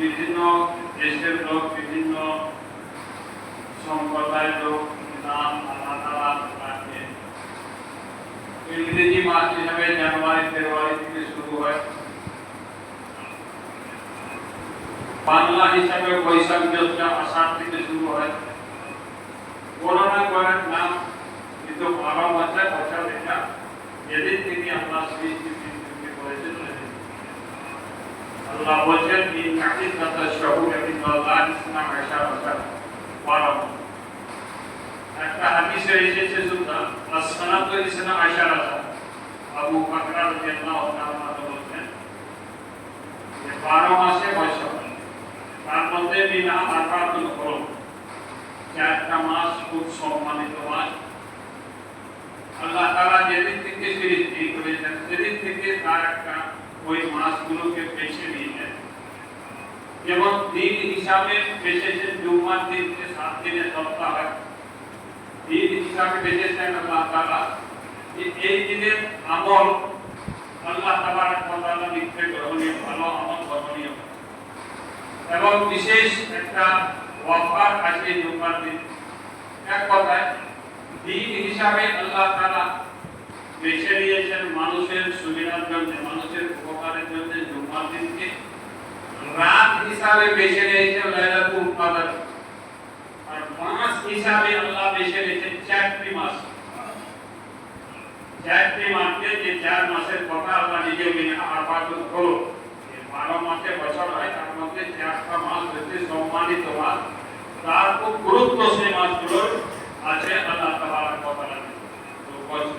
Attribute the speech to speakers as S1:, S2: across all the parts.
S1: বিভিন্ন দেশের লোক, বিভিন্ন সম্প্রদায়ের লোক নাম আলাদা আলাদা রাখে ইংরেজি মাস হিসাবে জানুয়ারি, ফেব্রুয়ারি থেকে শুরু হয়। বাংলা হিসাবে বৈশাখ, জ্যৈষ্ঠ, আষাঢ় থেকে শুরু হয়। করোনা করার নাম কিন্তু বারো মাসে বছর এটা যেদিন থেকে আল্লাহ সৃষ্টি পৃথিবীকে করেছেন সেদিন থেকে। আল্লাহ বলছেন কাকির কথা শহুর আল্লাহ ইসলাম আশা আশা একটা হাদিসে এসেছে সুলতান আসসালাতু ইসলাম আশা আশা আবু বকর রাদিয়াল্লাহু তাআলা বলছেন, যে বারো মাসে বছর তার মধ্যে বিনা আরবাতুল হরম চারটা মাস খুব সম্মানিত মাস আল্লাহ তাআলা যেদিন থেকে সৃষ্টি করেছেন সেদিন থেকে তার একটা ওই নিয়েছেন যেমন দিন হিসাবে বেছেছেন জুম্মার দিনকে সাত দিনের সপ্তাহ হয়। দিন হিসাবে বেছেছেন আল্লাহ তাআলা এই দিনের আমল আল্লাহ তাবারক ওয়া তাআলা লিখতে গ্রহণীয়, ভালো আমল গ্রহণীয়। এবং বিশেষ একটা ওয়াফার আছে জুম্মার দিন এক কথায় দিন হিসাবে আল্লাহ তাআলা বেছে নিয়েছেন মানুষের সুবিধার জন্য, মানুষের উপকারের জন্য জুম্মার দিনকে রাত হিসাবে বেছে নিয়েছেন লাইলাতুল কদর আর মাস হিসাবে আল্লাহ বেছে নিয়েছেন চারটি মাস চারটি মাসকে যে চার মাসের কথা আল্লাহ নিজে মেনে আরবাতুল হলো যে বারো মাসে বছর হয় তার মধ্যে চারটা মাস হচ্ছে সম্মানিত মাস তার খুব গুরুত্ব সেই মাসগুলোর আছে আল্লাহ তাআলার কথা তো বছ-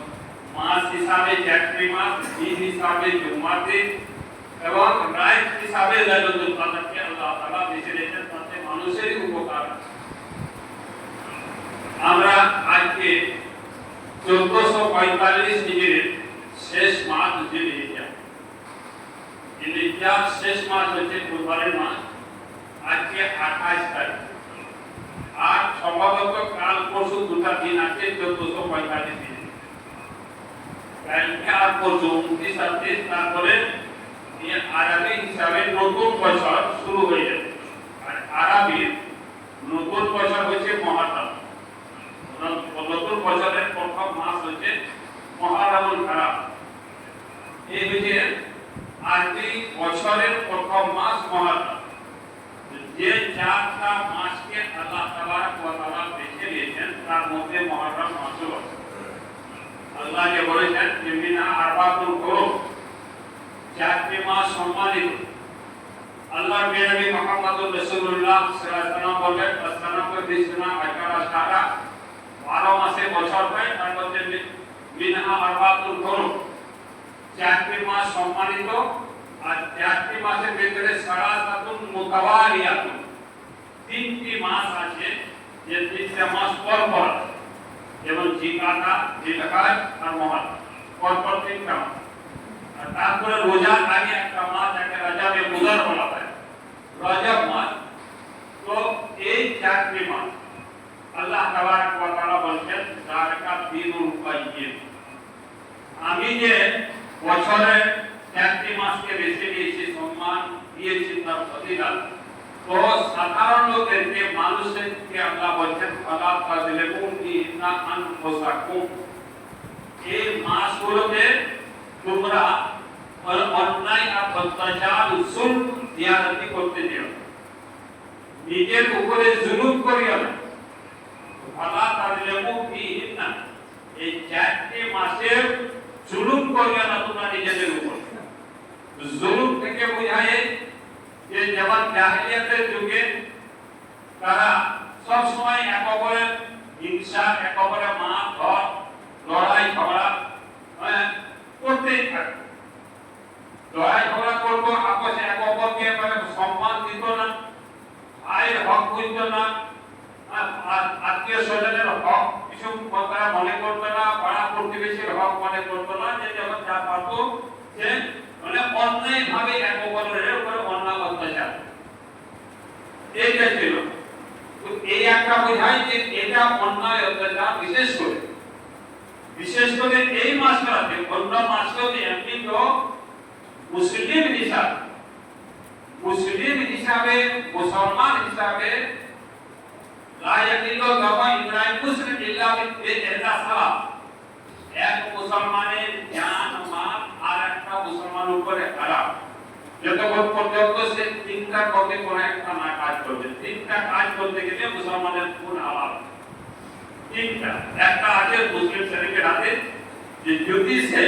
S1: মাস হিসাবে চারটি মাস দিন হিসাবে জুম্মার দিন এবং রাত হিসাবে লাইলাতুল কদরকে আল্লাহ তাআলা বেছে নিয়েছেন তাতে মানুষেরই উপকার। আছে। আমরা আজকে চোদ্দশো পঁয়তাল্লিশ ডিগ্রির শেষ মাস জিলিহিজা জিলিহিজার শেষ মাস হচ্ছে বুধবারের মাস। আজকে আঠাশ তারিখ। আর সম্ভবত কাল পরশু দুটা দিন আছে চোদ্দশো পঁয়তাল্লিশ দিন কালকে আর পরশু উনত্রিশ আর তারপরে আরবি হিসাবে নতুন বছর শুরু হয়ে যাবে আর আরবির নতুন বছর হচ্ছে মহারম। নতুন বছরের প্রথম মাস হচ্ছে মহারমুল খারাপ এই হচ্ছে আরবি বছরের প্রথম মাস মহারম। যে চারটা মাসকে আল্লাহ তাবারক ওয়া তাআলা বেছে নিয়েছেন, তার মধ্যে মহারম মাসও আছে আল্লাহ যে বলেছেন যে মিনা আরবাতুল হুরুম চারটি মাস সম্মানিত। আল্লাহ নবী মুহাম্মদুর রাসূলুল্লাহ সাল্লাল্লাহু আলাইহি ওয়াসাল্লাম বলেন আসসালামু বিসনা আকারা সারা। বারো মাসে বছর হয়, তার মধ্যে মিনহা আরবাতুল হুরুম। চারটি মাস সম্মানিত, আর চারটি মাসের ভিতরে সারাসাতুন মুতাওয়ালিয়াতুন। তিনটি মাস আছে, যে তিনটা মাস পর পর যেমন জিকাতা জিলকাজ আর মহাল পর পর তিনটা মাস। আর তারপরে রোজার আগে একটা মাস যাকে রজাবে মুদার বলা হয় রজব মাস তো এই চারটি মাস আল্লাহ তাবারক ওয়া তাআলা বলছেন যারকা দিনুল কাইয়্যিম আমি যে বছরের চারটি মাসকে বেছে নিয়েছি সম্মান দিয়েছি তার ফজিলত তো সাধারণ লোকেরকে মানুষেরকে আল্লাহ বলছেন ফালা তাজলিমুন ইন্না আনফুসাকুম এই মাসগুলোতে তোমরা অ- অন্যায় আর অত্যাচার জুলম জিয়ারতি করতে দিও না। নিজের উপরে জুলুম করিও না ফালা তাজলিমু ফিহিন্না এই চারটি মাসের জুলুম করিও না তোমরা নিজেদের উপর জুলুম থেকে বোঝায় যে যেমন জাহিলিয়াতের যুগে তারা সব সময় এক অপরের হিংসা এক অপরের মা ঘর লড়াই ঝগড়া হ্যাঁ, করতেই থাকে লড়াইঝগড়া করব আপসে এক অপরকে মানে সম্মান দিত না, আয়ের হক বুঝত না আত্মীয় স্বজনের হক কিছু তারা মনে করতো না, পাড়া প্রতিবেশীর হক মনে করতো না, যে যখন যা পারতো যে মানে অন্যায় ভাবে এক অপরের উপরে অন্যায় অত্যাচার। এইটা ছিল। এই একটা বোঝায় যে এটা অন্যায় অত্যাচার বিশেষ করে। বিশেষ করে এই মাসটাতে অন্য মাসটাতে এমনি লোক মুসলিম হিসাবে মুসলিম হিসাবে, মুসলমান হিসাবে এক মুসলমানের জ্ঞান মাল আর একটা মুসলমানের উপরে হারাম যতক্ষণ পর্যন্ত সে তিনটার মধ্যে কোন একটা না কাজ করবে, তিনটা কাজ করতে গেলে মুসলমানের গুণ আলাদা তিনটা। একটা আছে মুসলিম শরীফের হাতে যে যদি সে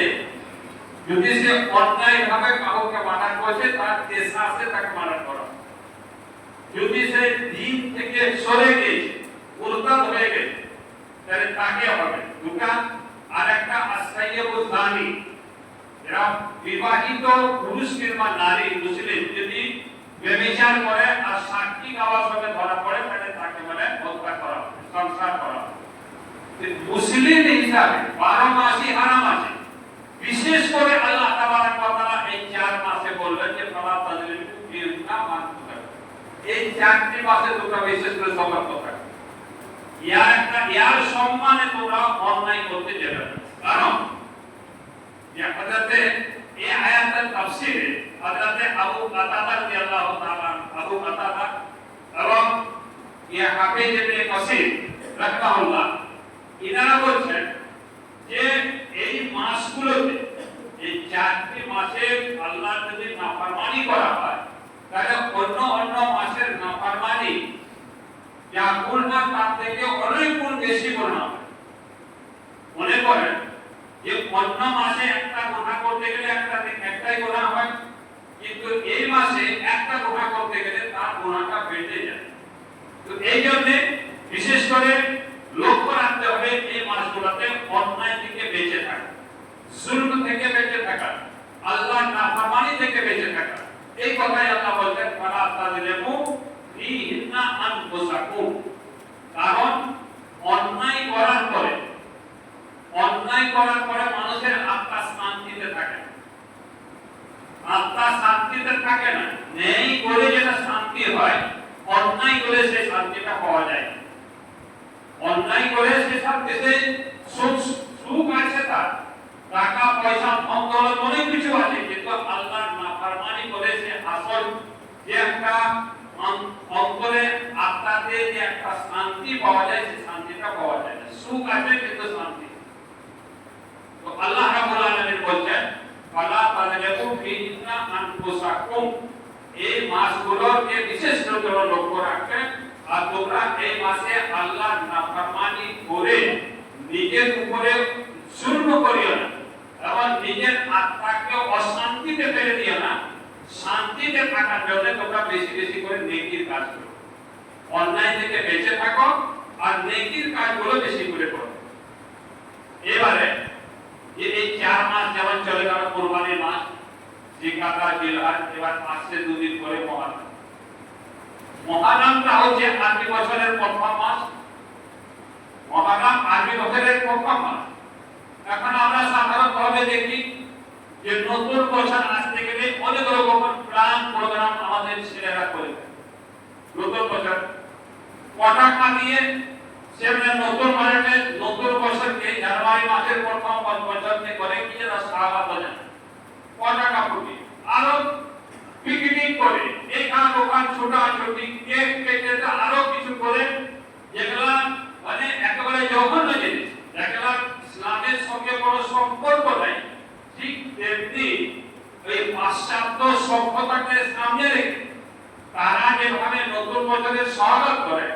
S1: যদি সে অন্যায় ভাবে কাউকে মানা করছে তার এসাসে তাকে মানা করা। যদি সে দিন থেকে সরে গেছে উল্টা হয়ে গেছে তাহলে তাকে হবে। দুটা আর একটা আসাইয়াবু জানি এরা বিবাহিত পুরুষ কিংবা নারী মুসলিম। যদি ব্যভিচার করে আর সাক্ষী গাওয়ার সঙ্গে ধরা পড়ে তাহলে তাকে বলে হত্যা করা হবে, সংসার করা। হবে। মুসলিম হিসাবে বারো মাসই হারাম আছে। বিশেষ করে আল্লাহ তাআলা এই চার মাসে বললেন যে ফালা এই চারটি মাসে তোমরা বিশেষ করে একটা, ইয়ার সম্মানে তোমরা অন্যায় করতে যাবে। কারণ এই আয়াতের তাফসীরে আবু কাতাদা রাদিয়াল্লাহু তাআলা, আবু কাতাদা এবং ইয়া হাফিজ ইবনে কাসির বলছেন যে এই মাসগুলোতে, এই চারটি মাসে আল্লাহ যদি নাফরমানি করা হয়, তাহলে অন্য অন্য মাসের নাফরমানি যা গুণ হয় তার থেকে অনেক গুণ বেশি গুণ হবে। মনে করেন যে অন্য মাসে একটা গুণা করতে গেলে একটা একটাই গুণা হয়, কিন্তু এই মাসে একটা গুণা করতে গেলে তার গুণাটা বেড়ে যায়। তো এই জন্য বিশেষ করে লক্ষ্য রাখতে হবে এই মাসগুলোতে অন্যায় থেকে বেঁচে থাকা জুলম থেকে বেঁচে থাকা আল্লাহ নাফরমানি থেকে বেঁচে থাকা এই কথাই আল্লাহ বলছেন ফালা তাজলিমু ফিহিন্না আনফুসাকুম কারণ, অন্যায় করার পরে, অন্যায় করার পরে মানুষের আত্মা শান্তিতে থাকে আত্মা শান্তিতে থাকে না নেই করে যেটা শান্তি হয়, অন্যায় করে সেই শান্তিটা পাওয়া যায়। অন্যায় করে সে শান্তিতে সুখ সুখ আছে তার, টাকা, পয়সা ধন অনেক কিছু আছে, কিন্তু আল্লাহর সে আসল যে একটা অন- অন্তরে আত্মাতে যে একটা শান্তি পাওয়া যায় সেই শান্তিটা পাওয়া যায় না। সুখ আছে কিন্তু শান্তি। তো আল্লাহ রাব্বুল বলছেন এই মাসগুলোকে বিশেষ লক্ষ্য রাখবেন, আর তোমরা এই মাসে আল্লাহর নাফরমানি করে নিজের উপরে শূন্য করিও না। এবং নিজের আত্মাকে অশান্তিতে ফেলে দিও না। শান্তিতে থাকার জন্য তোমরা বেশি বেশি করে নেকির কাজ করো। অন্যায় থেকে বেঁচে থাকো আর নেকির কাজগুলো বেশি করে করো। এবারে এই চার মাস যেমন চলে গেল কোরবানির মাস জিকাতা এবার আসছে দুদিন পরে মহারম মহারমটা হচ্ছে আরবি বছরের প্রথম মাস। মহারম আরবি বছরের প্রথম মাস। এখন আমরা সাধারণভাবে দেখি যে নতুন বছর আসতে গেলে অনেক রকমের প্ল্যান প্রোগ্রাম আমাদের ছেলেরা করে। নতুন বছর। পটাকা দিয়ে সেখানে নতুন মানে নতুন বছরকে জানুয়ারি মাসের প্রথম বছরকে করে, কি যেন স্বাগত জানায় পটাকা ফুটি। আরও পিকনিক করে। এইখানে দোকান ছোটাছুটি, কেক কেটে আরও কিছু করে। যেগুলা মানে একেবারে জঘন্য জিনিস। যেগুলা ইসলামের সঙ্গে কোনো সম্পর্ক নাই। ঠিক তেমনি এই পাশ্চাত্য সভ্যতাকে সামনে রেখে তারা যেভাবে নতুন বছরের স্বাগত করে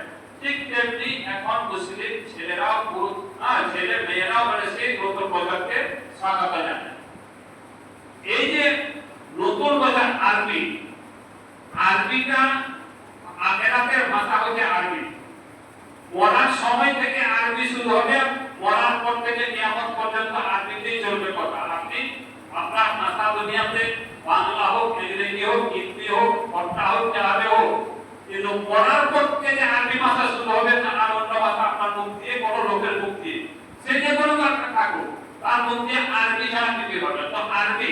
S1: ঠিক তেমনি এখন মুসলিম ছেলেরাও পুরুষ ছেলে মেয়েরাও মানে সেই নতুন বছরকে স্বাগত জানায় এই যে নতুন বছর আরবি, আরবিটা আখেরাতের ভাষা হচ্ছে আরবি। মরার সময় থেকে আরবি শুরু হবে। মরার পর থেকে নিয়ামত পর্যন্ত আরবিতেই চলবে কথা। আপনি আপনার ভাষা দুনিয়াতে বাংলা হোক, ইংরেজি হোক, হিন্দি হোক, ভট্টা হোক চালাবে হোক, কিন্তু পড়ার পক্ষে যে আরবি ভাষা শুরু হবে না আর অন্য ভাষা আপনার মুখ দিয়ে, কোনো লোকের মুখ দিয়ে। সে যে কোনো একটা থাকুক তার মধ্যে আরবি ছাড়া কিছু হবে। তো আরবি,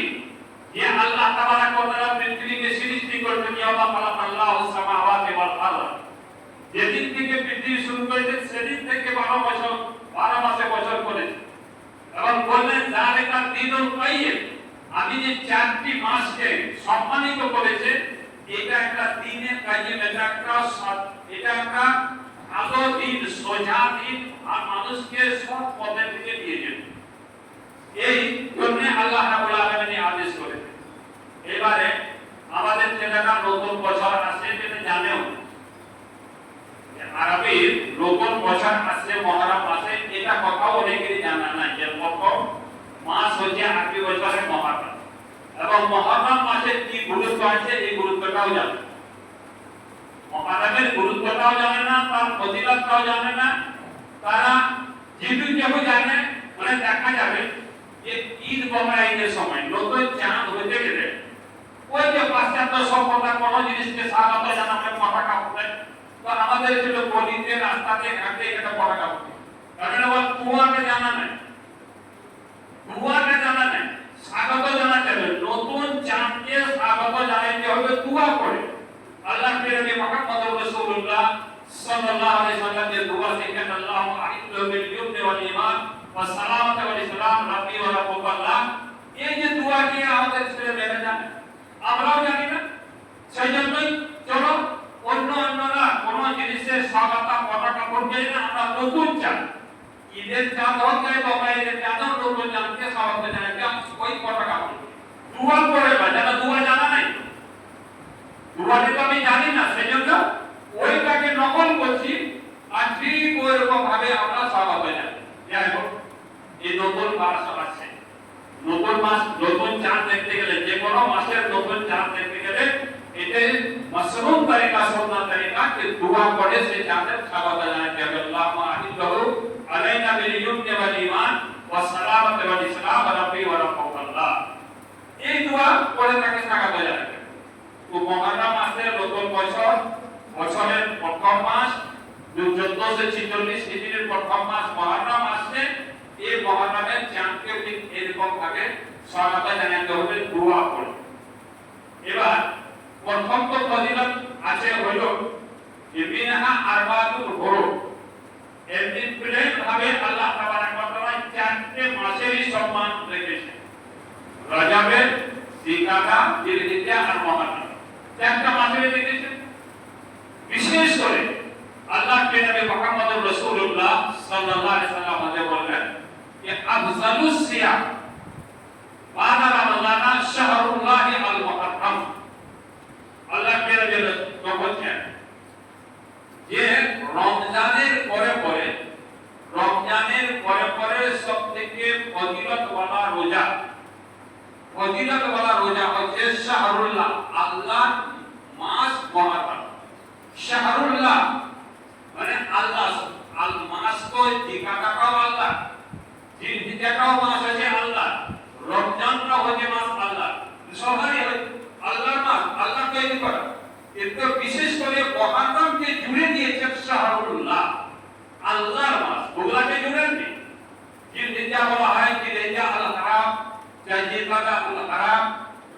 S1: যে আল্লাহ তাবারাক ওয়া পৃথিবীকে সৃষ্টি করবেন ইয়ামা খালাক আল্লাহু সামাওয়াতি ওয়াল আরদ। যেদিন থেকে পৃথিবী শুরু করেছে, সেদিন থেকে বারো বছর বারো মাসে বছর করেছে। এবং বললেন জালেকা দিনুল কাইয়্যিম আমি যে চারটি মাসকে সম্মানিত করেছে, এটা একটা দিনের কাইয়্যিম এটা একটা এটা ভালো দিন, সোজা দিন, আর মানুষকে সৎ পথের দিকে নিয়ে যাবে এই জন্য আল্লাহ রাব্বুল আলামিন আদেশ করেছেন। এবারে আমাদের ছেলেরা নতুন বছর আসছে যেটা জানেও আরবির নতুন বছর আসছে মহরম মাসে এটা কথাও অনেকেরই জানা নাই যে প্রথম মাস হচ্ছে আরবি বছরের মহরম। এবং মহরম মাসের কি গুরুত্ব আছে, এই গুরুত্বটাও জানে। মহরমের গুরুত্বটাও জানে না, তার ফজিলতটাও জানে না। তারা যেটুকু কেউ জানে মানে দেখা যাবে যে ঈদ বকরা সময় নতুন চাঁদ হতে গেলে ওই যে পাশ্চাত্য সভ্যতা কোনো জিনিসকে স্বাগত জানাবে পতাকা উঠে আমাদের ছিল গলিতে রাস্তাতে ঘাটে এটা পতাকা উঠে কারণ আবার কুয়াকে জানা নাই কুয়াকে জানা নাই স্বাগত জানাতে হবে নতুন চাঁদকে স্বাগত জানাতে হবে কুয়া করে আল্লাহ নবী মুহাম্মদ রাসূলুল্লাহ সাল্লাল্লাহু আলাইহি ওয়াসাল্লাম যে দোয়া শিখেন আল্লাহু আইদু বিল ইউমনি ওয়াল ঈমান ওয়া সালামাত ওয়াল ইসলাম রাব্বি ওয়া রাব্বুকাল্লাহ এই যে দোয়া কি আমাদের ছেলে মেয়েরা জানে আমরাও জানি না সেই জন্যই চলো অন্য অন্যরা কোন জিনিসের স্বাগত পতাকা করছে না আমরা নতুন চান ঈদের চাঁদ হোক চাই বাবা নতুন চাঁদকে স্বাগত জানাতে ওই করবে দুয়া করে বা, যারা দুয়া জানা নাই? দুয়াটি তো আমি জানি না সেই জন্য ওইটাকে নকল করছি। আর ঠিক ওইরকম ভাবে আমরা স্বাগত জানি যাই। হোক, এই নতুন মাস আসছে নতুন মাস, নতুন চাঁদ দেখতে গেলে যে কোনো মাসের নতুন চাঁদ দেখতে গেলে এতে মাসরুম তরিকা সুন্নাহ তরিকা কে দোয়া করে সেই চাঁদের স্বাগত জানাতে হবে আল্লাহু আহিদাহু আলাইনা বিল ইউমনি ওয়াল ঈমান, ওয়া সালামাত ওয়াল ইসলাম রাব্বি ওয়া রাব্বুকাল্লাহ এই দোয়া করে তাকে স্বাগত জানাতে তো মহারম মাসের নতুন বছর, বছরের প্রথম মাস চোদ্দশো ছিচল্লিশ হিজরির প্রথম মাস মহারম আসছে এই মহারমের চাঁদকে ঠিক এরকম ভাবে স্বাগত জানাতে হবে দোয়া করে এবার প্রথম তো ফজিলত আছে হইল যে মিনহা আরবাতুল হুরুম এমনি ভাবে আল্লাহ তাবারাক ওয়া তাআলা চারটে মাসেরই সম্মান রেখেছেন রজবের জিকাদা জিলহিজ্জা আর মুহররম চারটা মাসেরই রেখেছেন বিশেষ করে আল্লাহ কে নবী মুহাম্মদ রাসূলুল্লাহ সাল্লাল্লাহু আলাইহি সাল্লাম আমাদের বললেন যে আফজালুস সিয়াম বাদা রমাদানা শাহরুল্লাহি আল মুহররম আল্লাহ কে নবী তো বলছেন যে রমজানের পরে পরে রমজানের পরে পরে সবথেকে ফজিলত ওয়ালা রোজা ফজিলত ওয়ালা রোজা হচ্ছে শাহরুল্লাহ আল্লাহ মাস মহারম। শাহরুল্লাহ মানে আল্লাহ, আল মাস তো জিকাটাও আল্লাহ জিলহিজ্জাটাও মাস আছে আল্লাহ, রমজানটাও হচ্ছে মাস আল্লাহ। সবারই আল্লাহর মাস, আল্লাহ তৈরি করা। কিন্তু বিশেষ করে মহারমকে জুড়ে দিয়েছেন শাহরুল্লাহ, আল্লাহর মাস। ওগুলাকে জুড়েননি? জিলহিজ্জা বলা হয় জাজিবাদা আল হারাম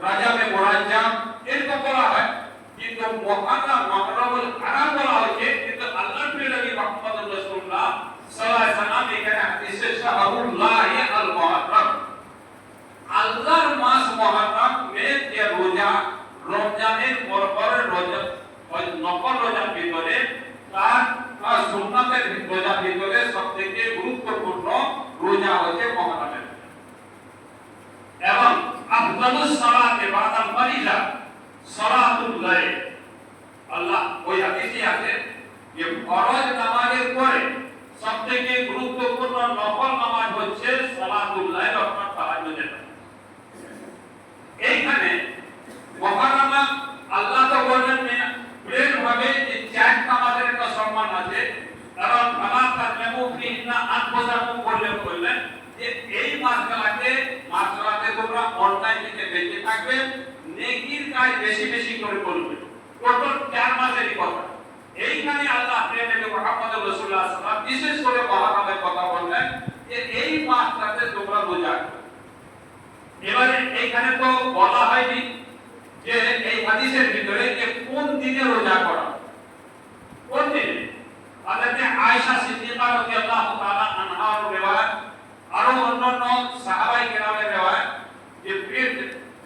S1: রাজাবে মুরাজ্জাম এরকম বলা হয় কিন্তু মহারম মহরমুল হারাম বলা হয়েছে কিন্তু আল্লাহর প্রিয় নবী মুহাম্মদ রাসূলুল্লাহ সাল্লাল্লাহু আলাইহি সাল্লাম এখানে হাদিসে শাহরুল্লাহ আল মুহররম আল্লাহর মাস মহররম মে যে রোজা রমজানের পর পর রোজা ওই নফল রোজার ভিতরে তার তার সুন্নাতের রোজার ভিতরে সবথেকে গুরুত্বপূর্ণ রোজা হচ্ছে মহরমের এবং আফদালুস সালাতে বাদাল ফারিজা সালাতুল লাইল আল্লাহ ওই হাদিসে আছে যে ফরজ নামাজের পরে সবথেকে গুরুত্বপূর্ণ নফল নামাজ এখানে তো বলা হয়নি যে এই হাদিসের ভিতরে যে কোন দিনে রোজা করা কোন দিনে? হাজরতে আয়েশা সিদ্দিকা রাদিয়াল্লাহু তাআলা আনহার রিওয়ায়াত, আর অন্যান্য সাহাবাই কেরামের রিওয়ায়াত, যে পীর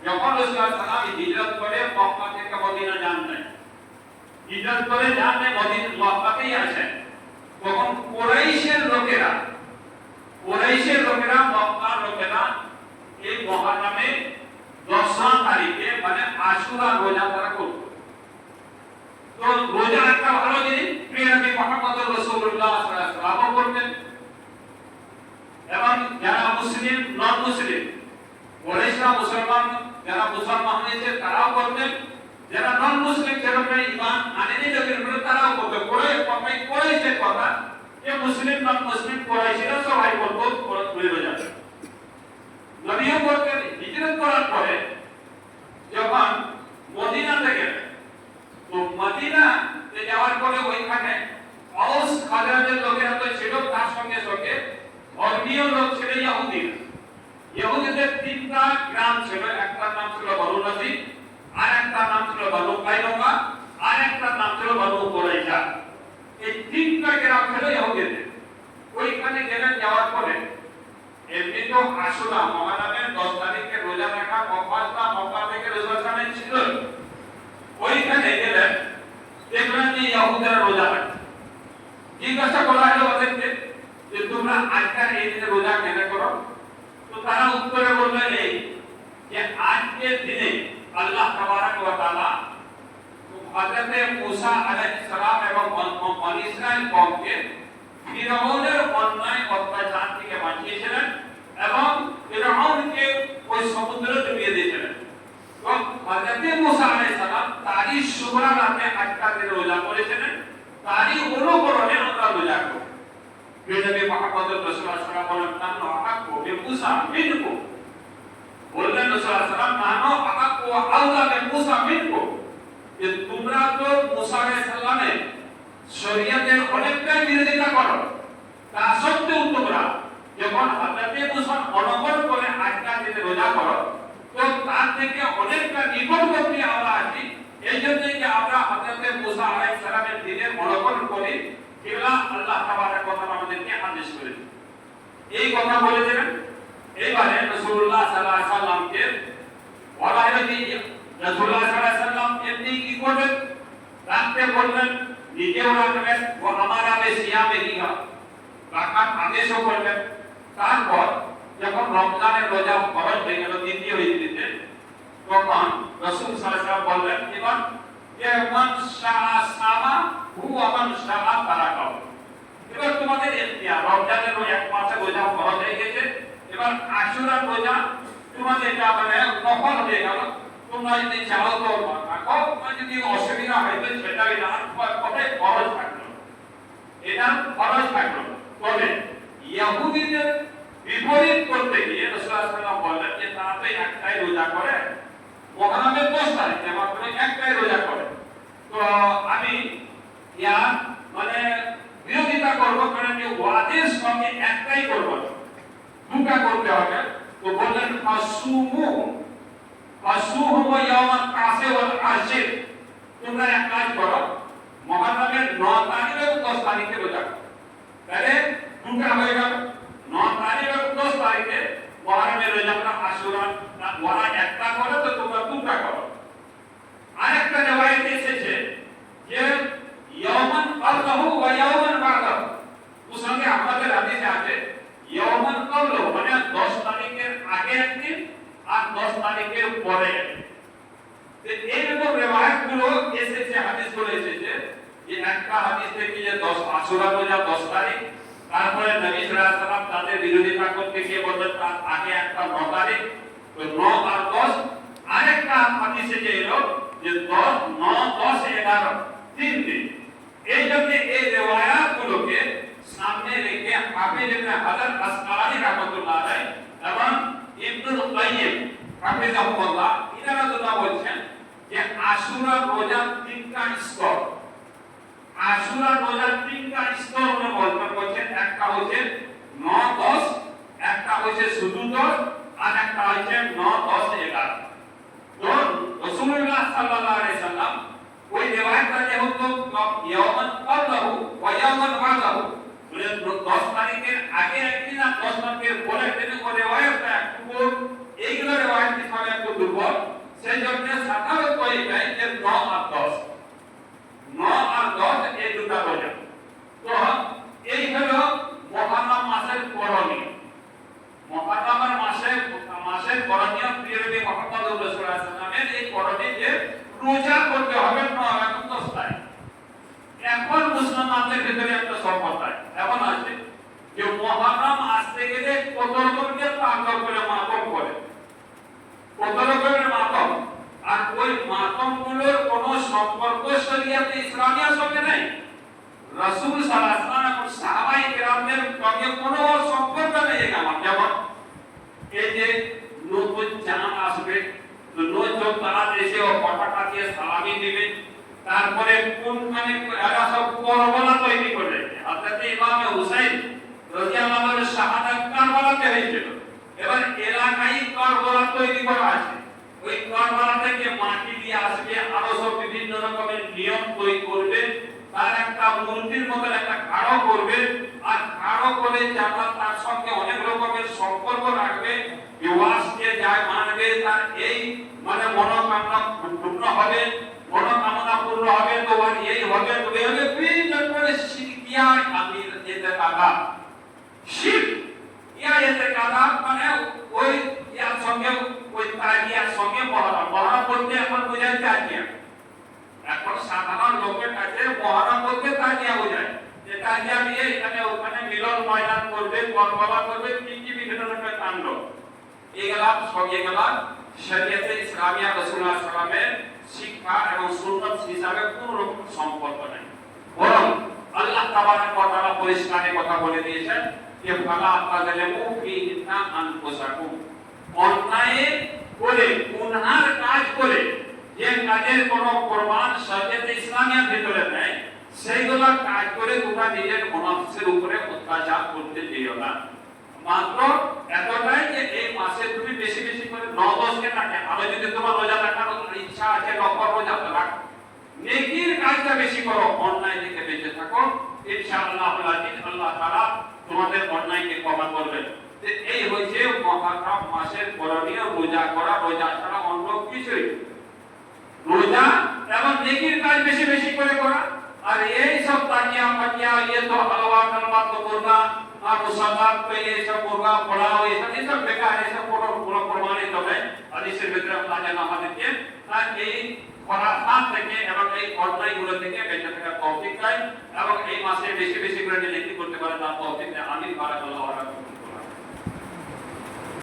S1: যখন রোজগার সাল্লাল্লাহু হিজরত করে মক্কা থেকে মদিনা যান নাই। হিজরত করে যান নাই, মদিনা মক্কাতেই আসেন। তখন কুরাইশের লোকেরা কুরাইশের লোকেরা তারিখে মানে আশুরা রোজা তারা করত তো রোজা একটা ভালো জিনিস, প্রিয় নবী মুহাম্মদ ওয়াসাল্লাম করতেন। এবং যারা মুসলিম নন মুসলিম কুরাইশরা মুসলমান, যারা মুসলমান হয়েছে, তারাও করতেন। যারা নন মুসলিম যেরকম ইমান আনেনি লোকের তারাও করতে করে কমাই কুরাইশের কথা, যে মুসলিম নন মুসলিম কুরাইশরা সবাই করতো রোজা নবীও করতেন, হিজরত করার পরে যখন মদিনাতে গেলেন তো মদিনাতে যাওয়ার পরে ওইখানে আউস খাজরাজের লোকেরা তো ছিল, তার সঙ্গে সঙ্গে ধর্মীয় লোক ছিল ইহুদিরা ইহুদিদের তিনটা গ্রাম ছিল, একটার নাম ছিল বনু নদী আর একটার নাম ছিল বনু কাইনকা আর একটার নাম ছিল বনু কোরাইজা এই তিনটা গ্রাম ছিল ইহুদিদের ওইখানে গেলেন, যাওয়ার পরে এমনি তো আসুরা মহারামের দশ তারিখে রোজা রাখা অভ্যাসটা মক্কা থেকে রেজুলেশনে ছিল। ওইখানে গেলেন, দেখলেন যে ইহুদিরা রোজা রাখে। জিজ্ঞাসা করা হলো ওদেরকে যে, তোমরা আজকাল এই দিনে রোজা কেন করো? তো তারা উত্তরে বললেন এই যে, আজকের দিনে আল্লাহ তাবারাক ওয়া তাআলা হযরতে মুসা আলাইহিস সালাম এবং বনি ইসরাইল কওমকে ফিরআউনের অন্যায় অত্যাচার থেকে বাঁচিয়েছিলেন। এবং ফিরআউনকে ওই সমুদ্রে ডুবিয়ে দিয়েছিলেন। তো হযরতে মুসা আলাইহিস সালাম তারই শুভরা রাতে আজকা দিনে রোজা করেছিলেন। তারই অনুকরণে আমরা রোজা করি নবী মুহাম্মদ রাসূলুল্লাহ সাল্লাল্লাহু আলাইহি ওয়াসাল্লাম নাহনু আহাক্কু বিমুসা মিনকুম। বললেন রাসূলুল্লাহ সাল্লাল্লাহু নাহনু আহাক্কু আওলা বিমুসা মিনকুম। যে তোমরা তো মুসা আলাইহিস সালামের শরীয়তের অনেকটাই বিরোধিতা করো, তা সত্ত্বেও তোমরা যখন হযরতে মুসা অনুকরণ করে আজকাল দিনে রোজা করো, তো তার থেকে অনেকটা নিকটবর্তী আমরা আছি। এই জন্য যে আমরা হযরতে মুসা আলাইহিস সালামের দিনের অনুকরণ করি, এগুলা আল্লাহ ওয়া তাআলা আমাদেরকে আদেশ করেছেন এই কথা বলেছিলেন। এইবারে রাসূলুল্লাহ সাল্লাল্লাহু আলাইহি সাল্লামকে বলা রাসূলুল্লাহ সাল্লাল্লাহু আলাইহি সাল্লাম এমনি কি করবেন রাখতে বললেন, নিজেও রাখবেন ও আমার আবে সিয়ামে দিঘা রাখার আদেশও করলেন। তারপর যখন রমজানের রোজা ফরজ হয়ে গেল, দ্বিতীয় হিজরিতে তখন রাসূল সাল্লাল্লাহু বললেন এবার মান শাআ সামা হু আমান শাআ তারাকাও এবার তোমাদের ইখতিয়ার, রমজানের ওই এক মাসে রোজা ফরজ হয়ে গেছে, এবার আশুরার রোজা তোমাদের এটা মানে নফল হয়ে গেল। তোমরা যদি চাও তো রাখো আর যদি অসুবিধা হয় তো সেটা না কবে ফরজ থাকল। এটা ফরজ থাকল। তবে ইহুদিদের বিপরীত করতে গিয়ে আলাইহি বললেন যে তারা তো একটাই রোজা করে মহারামের দশ তারিখে মাত্র একটাই রোজা করে। তো আমি ইয়া মানে বিরোধিতা করব, কারণ যে ওয়াদের সঙ্গে একটাই করব। দুটা করতে হবে। তো বললেন, ফাসুমু ফাসুমু ইয়াওমান কাসে ওয়াল আশির। তোমরা এক কাজ করো মহারামের 9 তারিখ এবং 10 তারিখে রোজা করো তাহলে দুটা হয়ে গেল 9 তারিখ এবং 10 তারিখে মহারামের রোজাটা আশুরা ওরা একটা করে তো তোমরা দুটা করো আরেকটা রিওয়ায়াতে এসেছে যে ইয়াওমান ক্বাবলাহু ওয়া ইয়াওমান বা'দাহু ওর সঙ্গে আমাদের হাদিসে আছে ইয়াওমান ক্বাবলাহু মানে 10 তারিখের আগে একদিন আর 10 তারিখের পরে একদিন। তো এইরকম রিওয়ায়াতগুলো এসেছে হাদিসগুলো এসেছে যে একটা হাদিস থেকে যে 10 আশুরা রোজা 10 তারিখ তারপরে নবী সাল্লাল্লাহু আলাইহি সাল্লাম তাদের বিরোধিতা করতে গিয়ে বললেন তার আগে একটা 9 তারিখ তো 9 আর 10 আরেকটা হাদিসে যে এলো যে 10 9 10 11 তিন দিন এই জন্য এই রেওয়ায়াত গুলোকে সামনে রেখে হাফিজ ইবনে হাজার আসকালানি রাহমাতুল্লাহ আলাইহি এবং ইবনুল কাইয়িম হাফিজাহুল্লাহ ইনারা দুটো বলছেন যে আশুরা রোজা তিনটা স্তর আশুরা রোজা তিনটা স্তর উনি বলতে বলছেন একটা হচ্ছে 9 10 একটা হচ্ছে শুধু 10 আর একটা হচ্ছে 9 10 11 তো রাসূলুল্লাহ সাল্লাল্লাহু আলাইহি সাল্লাম ওই রিওয়ায়াতটা যেহেতু ইয়াওমান ক্বাবলাহু ওয়া ইয়াওমান বাদাহু মানে 10 তারিখের আগে একদিন আর 10 তারিখের পরে একদিন ওই রিওয়ায়াতটা একটু এইগুলো রিওয়ায়াত হিসাবে একটু দুর্বল সেই জন্য সাধারণত এটাই যে 9 আর 10 9 আর 10 এই দুটা বোঝা তো এই হলো মহারম মাসের করণীয় মহারমের মাসে মাসের করণীয় প্রিয়নবী মোহাম্মদ রাসূলুল্লাহ সাল্লামের এই করণীয় যে রোজা করতে হবে নয় এবং দশ তারিখ এখন মুসলমানদের ভিতরে একটা সভ্যতা এখন আছে যে মহারম আসতে গেলে কত রকমের তাকব করে মাতম করে কত রকমের মাতম আর ওই মাতমগুলোর কোন সম্পর্ক শরীয়তে ইসলামিয়ার সঙ্গে নেই রাসূল সাল্লাল্লাহু আলাইহি ওয়াসাল্লাম এবং সাহাবায়ে কেরামদের সঙ্গে কোনো সম্পর্ক নেই আমার যেমন এই যে নতুন চাঁদ আসবে তো নতুন তারা এসে ও পতাকা দিয়ে সালামি দিবে। তারপরে কোন মানে এরা সব করবলা তৈরি করে হযরত ইমাম হুসাইন রাদিয়াল্লাহু আনহু শাহাদাত কারবালাতে হয়েছিল এবার এলাকায় কারবালা তৈরি করা আছে। ওই কারবালা থেকে মাটি দিয়ে আসবে আরও সব বিভিন্ন রকমের নিয়ম তৈরি করবে। তার একটা মূর্তির মতো একটা খাড়ো করবে। আর খাড়ো করে যারা তার সঙ্গে অনেক রকমের সম্পর্ক রাখবে বিবাস যে যায় মানবে তার এই মানে মনোকামনা পূর্ণ হবে, মনোকামনা পূর্ণ হবে তো আর এই হবে তো এই হবে বিভিন্ন করে শিখিয়া আমি যেতে কাদা। শিখ ইয়া যেতে কাদা মানে ওই ইয়ার সঙ্গে, ওই তাজিয়ার সঙ্গে মহরম। মহরম বলতে এখন বোঝায় তাজিয়া এখন সাধারণ লোকের কাছে মহরম বলতে তাজিয়া বোঝায়। যে তাজিয়া দিয়ে এখানে ওখানে মিলন, ময়দান করবে কর্মবা করবে, কি কি বিভিন্ন রকমের কাণ্ড। এগুলা সব এগুলা শরীয়তে ইসলামিয়া রাসূলুল্লাহ সাল্লামের শিক্ষা এবং সুন্নাত হিসাবে কোনো রকম সম্পর্ক নেই। বরং আল্লাহ তাবারক ওয়া পরিষ্কার কথা বলে দিয়েছেন যে, ফালা তাজলিমু ফিহিন্না আনফুসাকুম। অন্যায় করে, গুনার কাজ করে যে কাজের কোনো প্রমাণ শরীয়তে ইসলামিয়ার ভিতরে নেই, সেইগুলো কাজ করে তোমরা নিজের মনসের উপরে অত্যাচার করতে দিও না। মাত্র এতটাই যে এই মাসে তুমি বেশি বেশি করে ন দশকে থাকে আরও যদি তোমার রোজা রাখার ইচ্ছা আছে নকর রোজা রাখ। নেকির কাজটা বেশি করো, অন্যায় থেকে বেঁচে থাকো। ইনশাআল্লাহ আল্লাহ তাআলা তোমাদের অন্যায়কে ক্ষমা করবেন। এই হচ্ছে মহারম মাসের করণীয় রোজা করা। রোজা ছাড়া অন্য কিছুই। রোজা এবং নেকির কাজ বেশি বেশি করে করা। আর এই সব তাকিয়া পাকিয়া ইয়ে তো হালওয়া কালমা তো মুরগা আর মুসাফাত पे ये सब मुर्गा পোলাও ये सब ये सब बेकार है सब কোনো কোনো প্রমাণিত নয় হাদিসের ভিতরে আল্লাহ যেন আমাদেরকে তার এই খরাফাত থেকে এবং এই অন্যায়গুলো থেকে বেঁচে থাকার তৌফিক দেয় এবং এই মাসে বেশি বেশি করে নেকি করতে পারে তার তৌফিক দেয় আমিন বারাকাল্লাহু